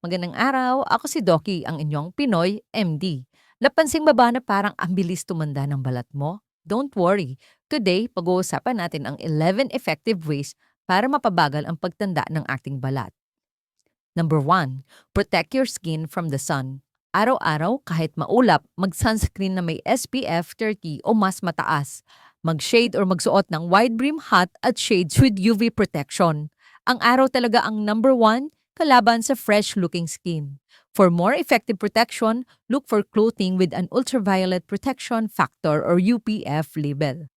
Magandang araw, ako si Doki, ang inyong Pinoy MD. Napansing ba ba na parang ang bilis tumanda ng balat mo? Don't worry. Today, pag-uusapan natin ang 11 effective ways para mapabagal ang pagtanda ng ating balat. Number 1. Protect your skin from the sun. Araw-araw, kahit maulap, mag-sunscreen na may SPF 30 o mas mataas. Mag-shade or magsuot ng wide brim hat at shades with UV protection. Ang araw talaga ang number 1 kalaban sa fresh-looking skin. For more effective protection, look for clothing with an ultraviolet protection factor or UPF label.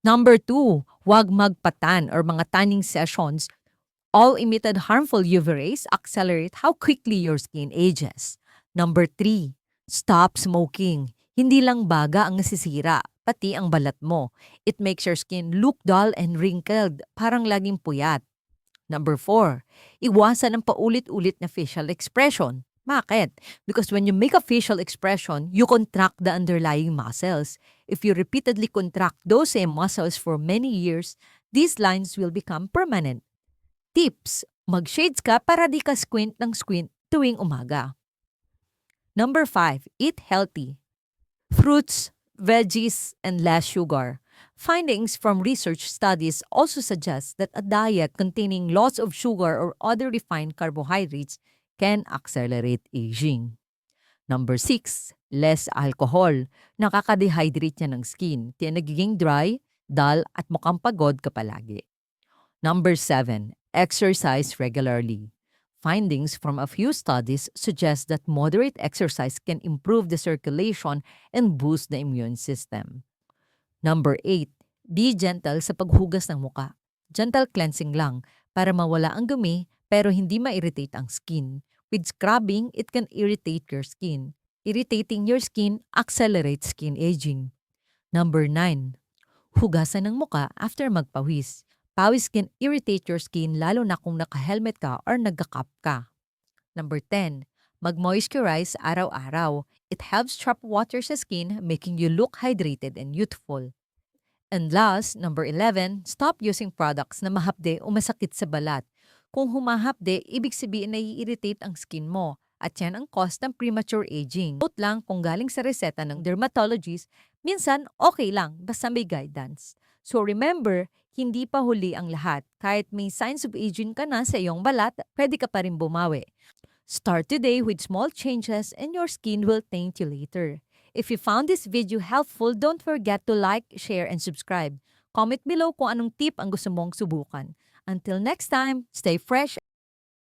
Number 2, huwag magpatan or mga tanning sessions. All emitted harmful UV rays accelerate how quickly your skin ages. Number 3, stop smoking. Hindi lang baga ang nasisira, pati ang balat mo. It makes your skin look dull and wrinkled, parang laging puyat. Number 4, iwasan ang paulit-ulit na facial expression. Bakit? Because when you make a facial expression, you contract the underlying muscles. If you repeatedly contract those same muscles for many years, these lines will become permanent. Tips, mag-shades ka para di ka squint ng squint tuwing umaga. Number 5, eat healthy. Fruits, veggies, and less sugar. Findings from research studies also suggest that a diet containing lots of sugar or other refined carbohydrates can accelerate aging. Number 6, less alcohol. Nakaka-dehydrate niya ng skin. Kaya nagiging dry, dull, at mukhang pagod ka palagi. Number 7, exercise regularly. Findings from a few studies suggest that moderate exercise can improve the circulation and boost the immune system. Number 8, be gentle sa paghugas ng muka. Gentle cleansing lang para mawala ang dumi pero hindi ma-irritate ang skin. With scrubbing, it can irritate your skin. Irritating your skin accelerates skin aging. Number 9, hugasan ng muka after magpawis. Pawis can irritate your skin lalo na kung naka-helmet ka or nagka-cap ka. Number 10, mag-moisturize araw-araw. It helps trap water sa skin, making you look hydrated and youthful. And last, number 11, stop using products na mahapde o masakit sa balat. Kung humahapde, ibig sabihin na i-irritate ang skin mo at yan ang cause ng premature aging. Note lang kung galing sa reseta ng dermatologist, minsan okay lang basta may guidance. So remember, hindi pa huli ang lahat. Kahit may signs of aging ka na sa iyong balat, pwede ka pa rin bumawi. Start today with small changes and your skin will thank you later. If you found this video helpful, don't forget to like, share, and subscribe. Comment below kung anong tip ang gusto mong subukan. Until next time, stay fresh